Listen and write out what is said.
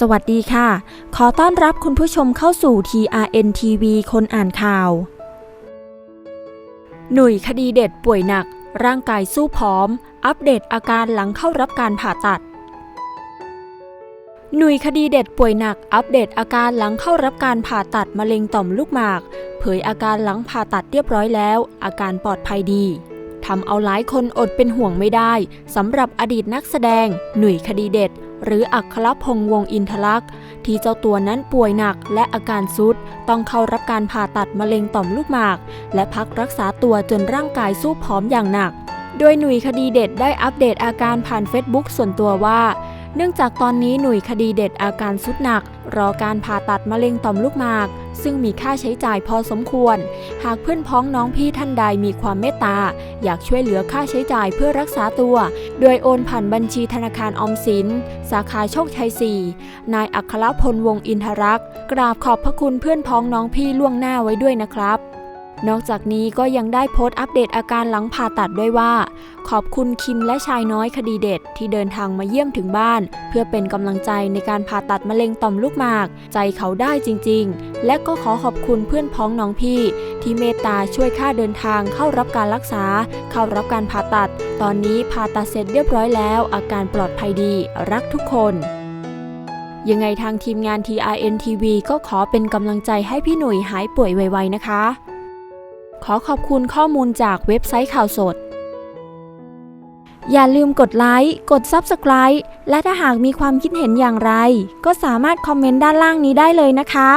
สวัสดีค่ะ ขอต้อนรับคุณผู้ชมเข้าสู่ TRN TV คนอ่านข่าว หนุ่ยคดีเด็ดป่วยหนัก ร่างกายสู้ผอม อัปเดตอาการหลังเข้ารับการผ่าตัด หนุ่ยคดีเด็ดป่วยหนัก อัปเดตอาการหลังเข้ารับการผ่าตัดมะเร็งต่อมลูกหมาก เผยอาการหลังผ่าตัดเรียบร้อยแล้ว อาการปลอดภัยดีทำเอาหลายคนอดเป็นห่วงไม่ได้สำหรับอดีตนักแสดง หนุ่ยคดีเด็ด หรืออัครพงษ์วงอินทลักษ์ที่เจ้าตัวนั้นป่วยหนักและอาการซุด ต้องเข้ารับการผ่าตัดมะเร็งต่อมลูกหมาก และพักรักษาตัวจนร่างกายสู้ผอมอย่างหนัก โดยหนุ่ยคดีเด็ดได้อัปเดตอาการผ่านเฟซบุ๊กส่วนตัวว่า เนื่องจากตอนนี้หนุ่ยคดีเด็ดอาการสุดหนัก รอการผ่าตัดมะเร็งต่อมลูกหมาก ซึ่งมีค่าใช้จ่ายพอสมควร หากเพื่อนพ้องน้องพี่ท่านใดมีความเมตตา อยากช่วยเหลือค่าใช้จ่ายเพื่อรักษาตัว โดยโอนผ่านบัญชีธนาคารออมสิน สาขาโชคชัย 4 นายอัครพลวงอินทรักษ์กราบขอบพระคุณเพื่อนพ้องน้องพี่ล่วงหน้าไว้ด้วยนะครับ นอกจากนี้ก็ยังได้โพสต์อัปเดตอาการหลังผ่าตัดด้วยว่า ขอบคุณคิมและชายน้อยคดีเด็ดที่เดินทางมาเยี่ยมถึงบ้าน เพื่อเป็นกำลังใจในการผ่าตัดมะเร็งต่อมลูกหมาก ใจเขาได้จริง ๆ และก็ขอขอบคุณเพื่อนพ้องน้องพี่ ที่เมตตาช่วยค่าเดินทางเข้ารับการรักษา เข้ารับการผ่าตัด ตอนนี้ผ่าตัดเสร็จเรียบร้อยแล้ว อาการปลอดภัยดีรักทุกคนยังไงทางทีมงาน TRN TV ก็ขอเป็นกำลังใจให้พี่หนุ่ยหายป่วยไวๆนะคะ ขอขอบคุณข้อมูลจากเว็บไซต์ข่าวสด อย่าลืมกดไลค์ กด Subscribe และถ้าหากมีความคิดเห็นอย่างไร ก็สามารถคอมเมนต์ด้านล่างนี้ได้เลยนะคะ